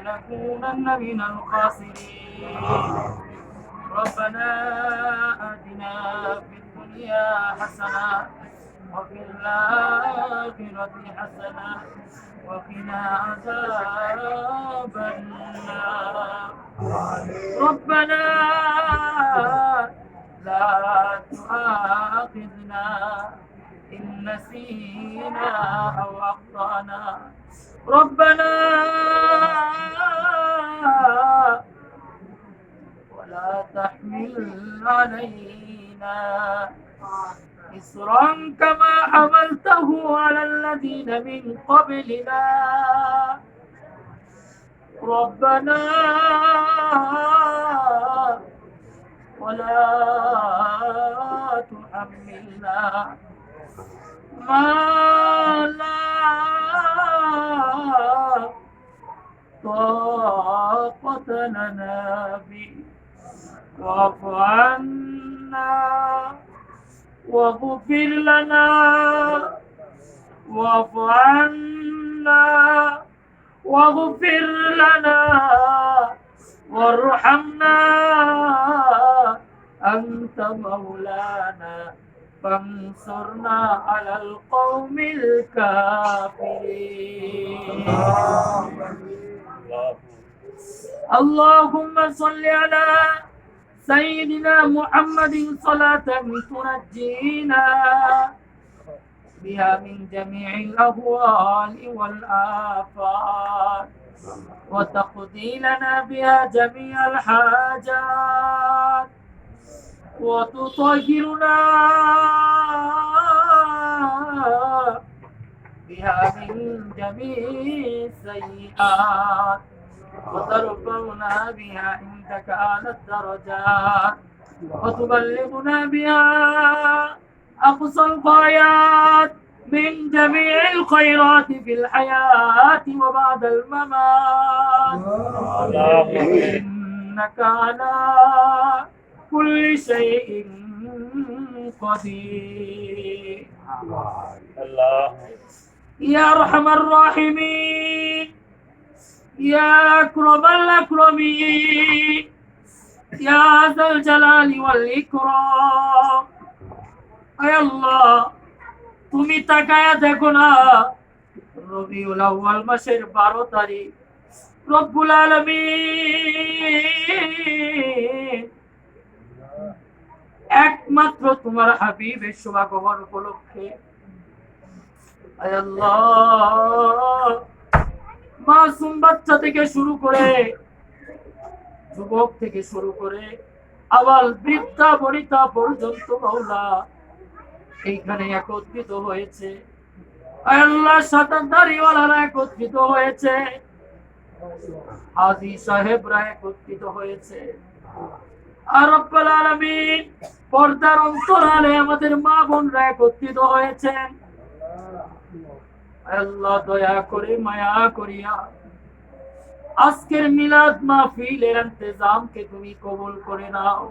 لنكونن من الخاسرين. ربنا آتنا في الدنيا حسنة وفي الآخرة حسنة وقنا عذاب النار. ربنا لا تؤاخذنا إن نسينا أو أخطأنا. ربنا ولا تحمل علينا إسرا كما حملته على الذين من قبلنا. ربنا ولا تحملنا ما لا طاقة لنا به واعف عنا واغفر لنا واعف عنا واغفر لنا وارحمنا أنت مولانا فانصرنا على القوم الكافرين اللهم صل على سيدنا محمد صلاة تنجينا بها من جميع الأهوال والآفات وتقضي لنا بها جميع الحاجات وتطهرنا بها من جميع السيئات وترفعنا بها عندك أعلى الدرجات وتبلغنا بها أقصى الغايات من جميع الخيرات في الحياة وبعد الممات. إنك على كل شيء قدير. يا أرحم الراحمين. يا أكرم الأكرمين يا ذا الجلال والإكرام আয় আল্লাহ তুমি তাকায়া দেখো না রবিউল আউয়াল মাসের বারো তারিখ রব্বুল আলামিন একমাত্র তোমার হাবিবের শুভাগমন উপলক্ষে আয় আল্লাহ মাসুম বাচ্চা থেকে শুরু করে, যুবক থেকে শুরু করে, আবার বৃদ্ধা, বনিতা পর্যন্ত মাওলা এইখানে একত্রিত হয়েছে। আল্লাহ সাতান্দারিওয়ালারা একত্রিত হয়েছে। হাজি সাহেবরা একত্রিত হয়েছে। পর্দার অন্তরালে আমাদের মা বোনরা একত্রিত হয়েছেন। আল্লাহ দয়া করে, মায়া করিয়া আজকের মিলাদ মাহফিলের ইন্তজামকে তুমি কবুল করে নাও।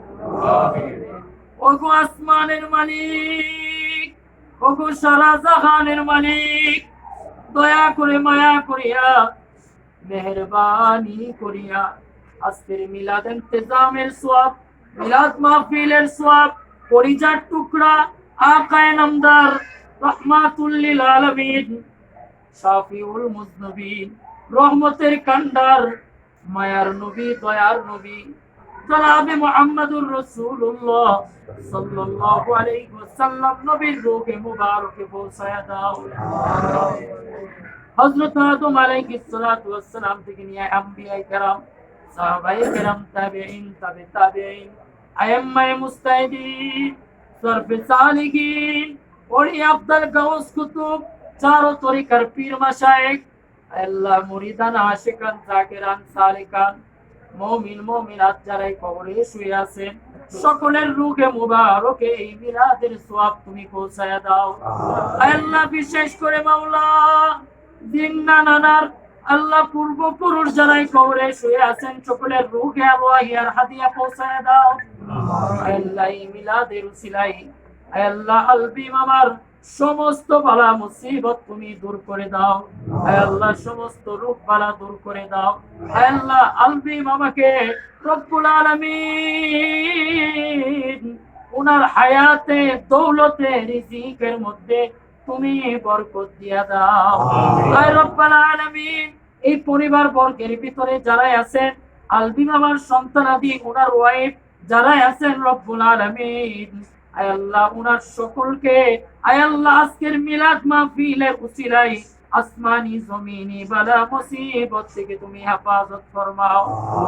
ওগো আসমানের মালিক, ওগো সারা জাহানের মালিক, দয়া করে, মায়া করিয়া, মেহরবানি করিয়া আজকের মিলাদ ইন্তজামের সওয়াব, মিলাদ মাহফিলের সওয়াব পরিজার টুকরা, আকায়ে নামদার, রহমাতুল লিল আলামিন। শাফিউল মুজনবিন, রহমতের কান্ডার, মায়ার নবী, দয়ার নবী, জনাবে মুহাম্মদুর রাসূলুল্লাহ সাল্লাল্লাহু আলাইহি ওয়াসাল্লাম, নবীর রূহে মুবারকে পৌঁছায়া দাও। হযরত আদম আলাইহিস সালাতু ওয়াস সালাম থেকে নিয়ে আম্বিয়ায়ে কেরাম, সাহাবায়ে কেরাম, তাবেঈন, তাবে তাবেঈন আয়াম্মায়ে মুস্তাহিদিন, সরফে সালিহিন, ওলি আফদাল গাউস কুতুব চারো তরিকার পীর মাশায়েখ আল্লাহ মুরিদান আশিকান জাকিরান সালিকান মুমিন মুমিনাত যারাই কবরে শুয়ে আছেন সকলের রুহে মুবারকে এই মিলাদের সওয়াব তুমি পৌঁছায়া দাও। আল্লাহ বিশেষ করে মাওলা দিন্না নানার আল্লাহ পূর্বপুরুষ যারাই কবরে শুয়ে আছেন সকলের রুহে আরওয়াহিয়ার হাদিয়া পৌঁছায়া দাও। আল্লাহ এই মিলাদের উসিলাই আল্লাহ আলবি মামার সমস্ত বালা মুসিবত তুমি দূর করে দাও। আল্লাহ সমস্ত রোগ বালা দূর করে দাও। আল্লাহ আলবি মামাকে রব্বুল আলামিন উনার হায়াতে দৌলতে রিজিকের মধ্যে তুমি বরকত দিয়া দাও। আয় রব্বাল আলামিন এই পরিবার বর্গের ভিতরে যারাই আছেন আলবি মামার সন্তানাদি উনার ওয়াইফ যারাই আছেন রব্বুল আলামিন আয় আল্লাহ, উনার সকলকে, আয় আল্লাহ, আজকের মিলাদ মাহফিলের উসিলাই আসমানি, জমিনি, বালা, মুসিবত থেকে তুমি হেফাজত ফরমাও।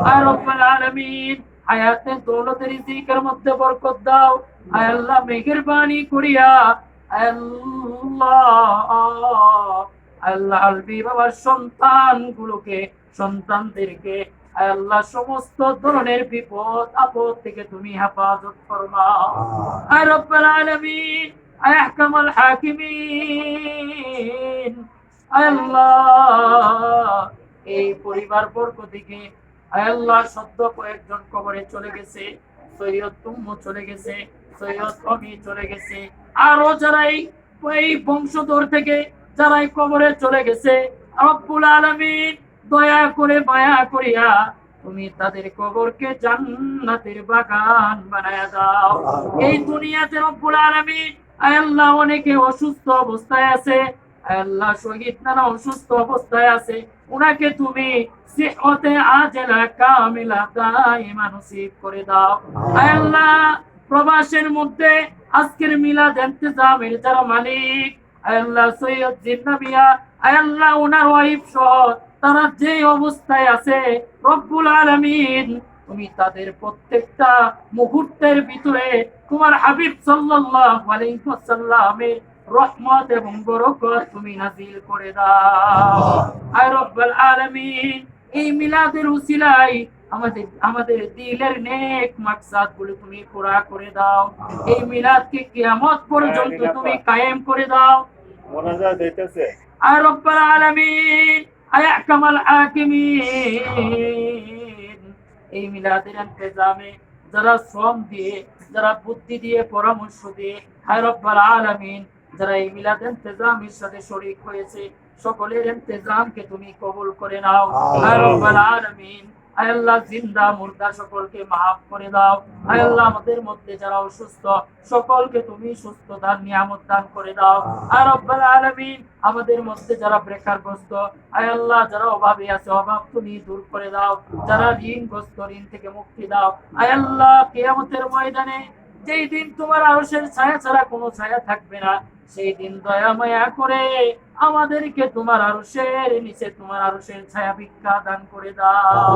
আয় রব্বুল আলামিন হায়াতে মধ্যে বরকত দাও। আয় আল্লাহ, মেহেরবানি করিয়া আল্লাহ আল্লাহ, আলবি বাবার সন্তানগুলোকে, সন্তানদেরকে আয় আল্লাহ সমস্ত ধরনের বিপদ আপদ থেকে তুমি হেফাজত ফরমাও আয় রব্বাল আলামিন আয় হাকিমিন। আল্লাহ এই পরিবার বর্গ থেকে আল্লাহ সদ্য কয়েকজন কবরে চলে গেছে। সৈয়দ তুম্মু চলে গেছে সৈয়দ অমি চলে গেছে। আরও যারা এই বংশধর থেকে যারা এই কবরে চলে গেছে রব্বুল আলামিন দয়া করে মায়া করিয়া তুমি তাদের কবরকে জান্নাতের বাগান বানায়া দাও। এই দুনিয়াতে রব্বুল আলামিন আয় আল্লাহ অনেকে অসুস্থ অবস্থায় আছে আল্লাহ শহীদ নানা অসুস্থ অবস্থায় আছে। উনাকে তুমি সিহতে আজলা কামিলা দাইমা নসিব করে দাও। আয় আল্লাহ প্রবাসের মধ্যে আজকের মিলাদ ইন্তেজামের যারা মালিক আয় আল্লাহ সৈয়দ জিন্নাবিয়া আয় আল্লাহ ওনার ওয়াইফ সহ তারা যে অবস্থায় আছে রব্বুল আলামিন তুমি তাদের প্রত্যেকটা মুহূর্তের ভিতরে তোমার হাবিব সাল্লাল্লাহু আলাইহি ওয়াসাল্লামের রহমত এবং বরকত তুমি নাজিল করে দাও। রব্বুল আলামিন এই মিলাদের উসিলায় আমাদের আমাদের দিলের নেক মাকসাদগুলো তুমি পুরা করে দাও। এই মিলাদকে কিয়ামত পর্যন্ত তুমি কায়েম করে দাও। মোনাজাত হইতেছে। আয় রব্বাল আলামিন হাকিমিন এই মিলাদের ইন্তজামে যারা শ্রম দিয়ে যারা বুদ্ধি দিয়ে পরামর্শ দিয়ে আয় রব্বাল আলামিন যারা এই মিলাদ ইন্তজামের সাথে শরিক হয়েছে সকলের ইন্তজামকে তুমি কবুল করে নাও। আয় রব্বাল আলামিন। আল্লাহ জিন্দা মুর্দা সকলকে মাফ করে দাও। আল্লাহ আমাদের মধ্যে যারা অসুস্থ সকলকে তুমি সুস্থতার নিয়ামত দান করে দাও। আর রব্বাল আলামিন আমাদের মধ্যে যারা বেকারগ্রস্ত আয় আল্লাহ যারা অভাবে আছে অভাব তুমি দূর করে দাও। যারা ঋণগ্রস্ত ঋণ থেকে মুক্তি দাও। আয় আল্লাহ কিয়ামতের ময়দানে যেই দিন তোমার আরশের ছায়া ছাড়া কোনো ছায়া থাকবে না সেই দিন দয়া মায়া করে আমাদেরকে তোমার আরশের নিচে, তোমার আরশের ছায়া ভিক্ষা দান করে দাও।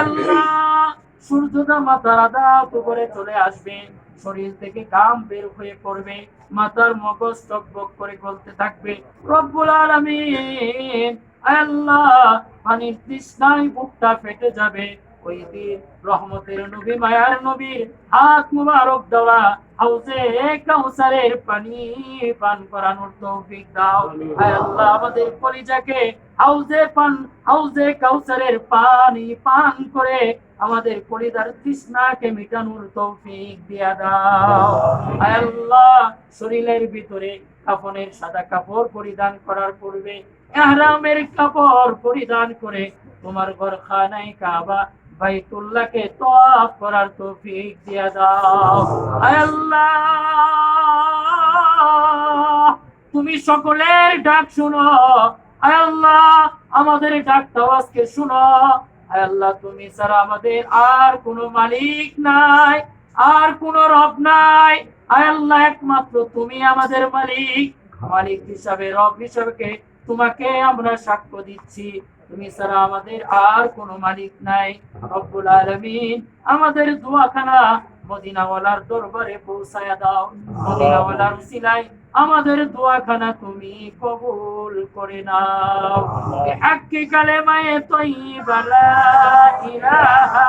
আল্লাহ সূর্যটা মাথার আদা উপরে চলে আসবে। শরীর থেকে কাম বের হয়ে পড়বে। মাথার মগজ টকবক করে গলতে থাকবে। রব্বুল আলামিন আল্লাহ, পানির তৃষ্ণায় বুকটা ফেটে যাবে। ওই দিন রহমতের নবী মায়ার নবীর হাত মুবারক দেওয়া হাউজে কাউসারের পানি পান করানোর তৌফিক দাও। আয় আল্লাহ আমাদের পরিজাকে হাউজে পান হাউজে কাউসারের পানি পান করে আমাদের পরিদার তৃষ্ণাকে মেটানোর তৌফিক দিয়া দাও। আয় আল্লাহ শরীরের ভিতরে কাফনের সাদা কাপড় পরিধান করার পূর্বে এহরামের কাপড় পরিধান করে তোমার ঘর খানায় কাবা বাইতুল্লাহকে তওয়াফ করার তৌফিক দিয়া দাও। আয় আল্লাহ, তুমি সকলের ডাক শুনো। আয় আল্লাহ, আমাদের ডাকটাও আজকে শুনো। আয় আল্লাহ, তুমি ছাড়া আমাদের আর কোনো মালিক নাই, আর কোনো রব নাই। আয় আল্লাহ, একমাত্র তুমি আমাদের মালিক। মালিক হিসাবে, রব হিসাবে তোমাকে আমরা সাক্ষ্য দিচ্ছি। তুমি ছাড়া আমাদের আর কোনো মালিক নাই। রব্বুল আলামিন আমাদের দোয়াখানা মদিনাওয়ালার দরবারে পৌঁছায়া দাও। মদিনাওয়ালার সিলাই আমাদের দোয়াখানা তুমি কবুল করে নাও। বিহাক্কি কালেমায়ে তয়্যিবা লা ইলাহা